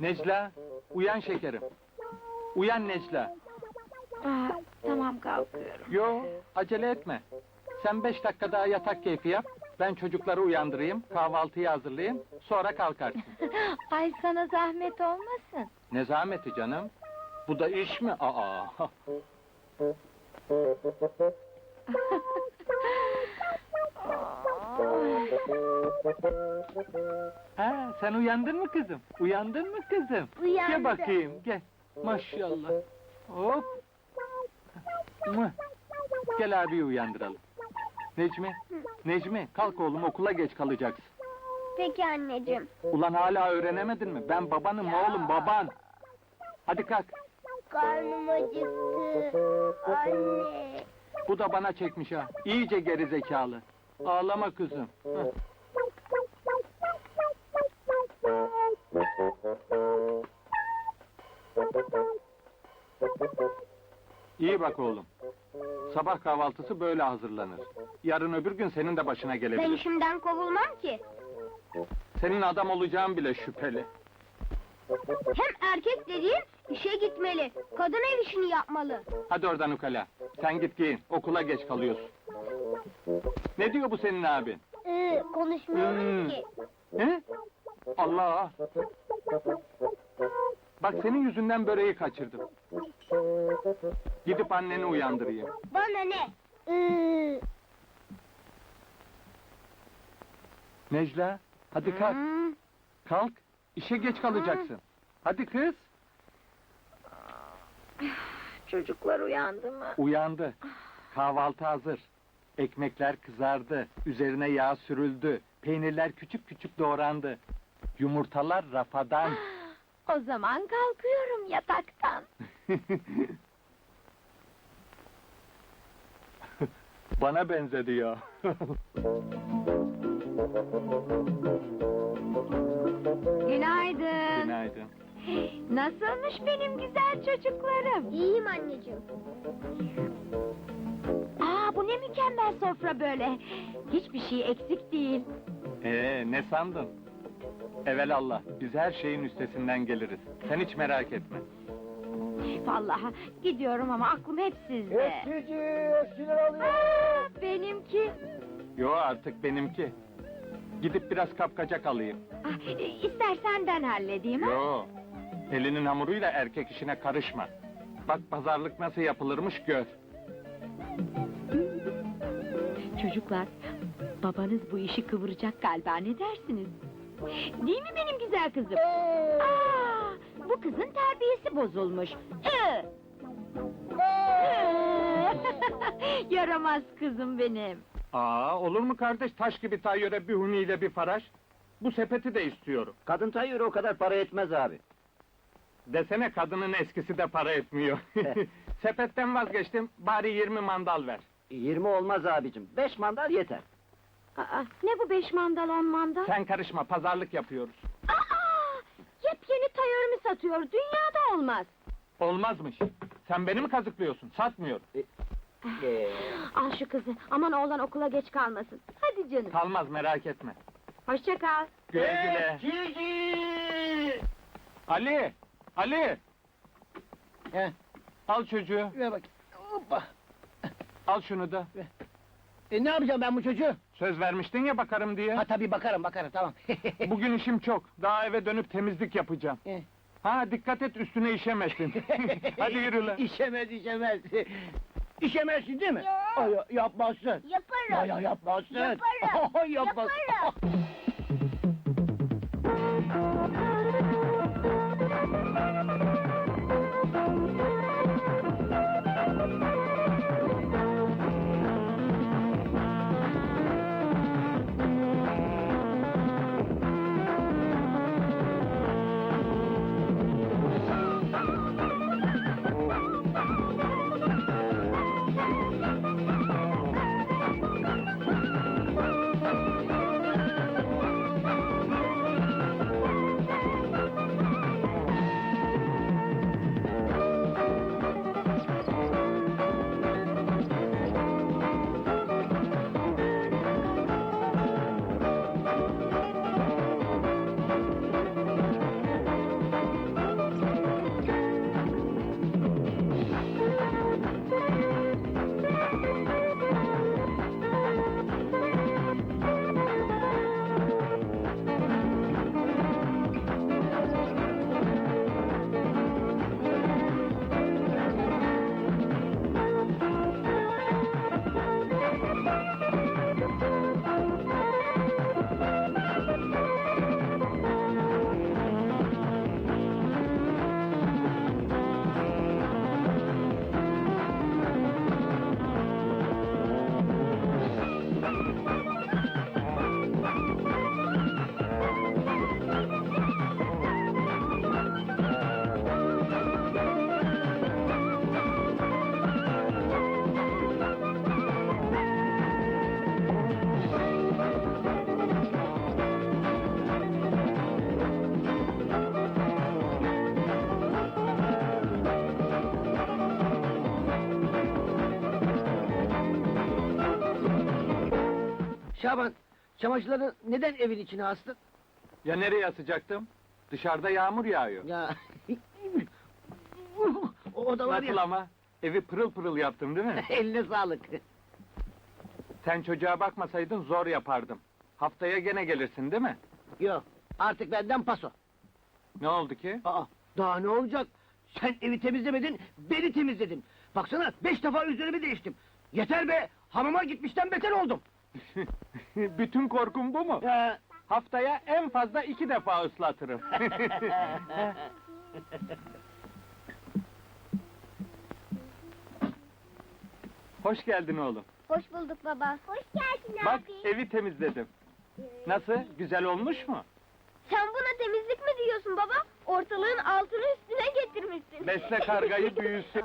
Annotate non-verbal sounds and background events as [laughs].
Necla, uyan şekerim. Uyan Necla. Aa, tamam kalkıyorum. Yo, acele etme. Sen beş dakika daha yatak keyfi yap. Ben çocukları uyandırayım, kahvaltıyı hazırlayayım, sonra kalkarsın. [laughs] Ay sana zahmet olmasın. Ne zahmeti canım? Bu da iş mi? Aa. [laughs] Ha, sen uyandın mı kızım? Uyandın mı kızım? Gel Uyandım. bakayım, gel. Maşallah. Hop. Mıh. Gel abi uyandıralım. Necmi, Necmi kalk oğlum okula geç kalacaksın. Peki anneciğim. Ulan hala öğrenemedin mi? Ben babanım oğlum baban. Hadi kalk. Karnım acıktı. Anne. Bu da bana çekmiş ha. İyice geri zekalı. Ağlama kızım. İyi bak oğlum. Sabah kahvaltısı böyle hazırlanır. Yarın öbür gün senin de başına Ben gelebilir. işimden kovulmam ki. Senin adam olacağın bile şüpheli. Hem erkek dediğin işe gitmeli. Kadın ev işini yapmalı. Hadi oradan ukala. Sen git giyin. Okula geç kalıyorsun. Ne diyor bu senin abin? Ee, konuşmuyorum Hmm. ki. He? Allah! Bak senin yüzünden böreği kaçırdım. Gidip anneni uyandırayım. Bana ne? Ee, Necla, hadi kalk. Hmm. Kalk. İşe geç kalacaksın. Hadi kız. Çocuklar uyandı mı? Uyandı. Kahvaltı hazır. Ekmekler kızardı. Üzerine yağ sürüldü. Peynirler küçük küçük doğrandı. Yumurtalar rafadan. O zaman kalkıyorum yataktan. [laughs] Bana benzedi ya. [laughs] Günaydın. Günaydın. Nasılmış benim güzel çocuklarım? iyiyim anneciğim. Sofra böyle. Hiçbir şey eksik değil. Ee, ne sandın? Evelallah, biz her şeyin üstesinden geliriz. Sen hiç merak etme. Vallahi gidiyorum ama aklım hep sizde. Eskici, eskiler alıyor. Aa, benimki. Yo artık benimki. Gidip biraz kapkacak alayım. Ah, e, istersen ben halledeyim ha? Yo, elinin hamuruyla erkek işine karışma. Bak pazarlık nasıl yapılırmış gör. Çocuklar, babanız bu işi kıvıracak galiba ne dersiniz? Değil mi benim güzel kızım? Aa, bu kızın terbiyesi bozulmuş. Ee. [laughs] Yaramaz kızım benim. Aa, olur mu kardeş taş gibi tayyöre bir huniyle bir faraş? Bu sepeti de istiyorum. Kadın tayyörü o kadar para etmez abi. Desene kadının eskisi de para etmiyor. [laughs] [laughs] Sepetten vazgeçtim, bari 20 mandal ver. 20 olmaz abicim. 5 mandal yeter. Aa, ne bu beş mandal on mandal? Sen karışma, pazarlık yapıyoruz. Aa, yepyeni tayör mü satıyor? Dünyada olmaz. Olmazmış. Sen beni mi kazıklıyorsun? Satmıyorum. Ee, Al şu kızı. Aman oğlan okula geç kalmasın. Hadi canım. Kalmaz merak etme. Hoşça kal. Güle güle. Eskici! Ali! Ali! Heh, Al çocuğu. ver bak. Al şunu da. E ne yapacağım ben bu çocuğu? Söz vermiştin ya bakarım diye. Ha tabii bakarım bakarım tamam. [laughs] Bugün işim çok. Daha eve dönüp temizlik yapacağım. Eh. Ha dikkat et üstüne işemesin. [laughs] Hadi yürü lan. İşemez işemez. İşemezsin değil mi? Yok. Ay, ya- yapmazsın. Yaparım. Ya, ya yapmazsın. Yaparım. Ay, yapmaz. Yaparım. [laughs] Şaban, çamaşırları neden evin içine astın? Ya nereye asacaktım? Dışarıda yağmur yağıyor. Ya... [laughs] o, o da var Nasıl ya. ama? Evi pırıl pırıl yaptım değil mi? [laughs] Eline sağlık. Sen çocuğa bakmasaydın zor yapardım. Haftaya gene gelirsin değil mi? Yok, artık benden paso. Ne oldu ki? Aa, daha ne olacak? Sen evi temizlemedin, beni temizledin. Baksana, beş defa üzerimi değiştim. Yeter be, hamama gitmişten beter oldum. [laughs] Bütün korkum bu mu? Ya, Haftaya en fazla iki defa ıslatırım. [laughs] Hoş geldin oğlum. Hoş bulduk baba. Hoş geldin Bak evi temizledim. Nasıl? Güzel olmuş mu? Sen buna temizlik mi diyorsun baba? Ortalığın altını üstüne getirmişsin. Besle kargayı büyüsün.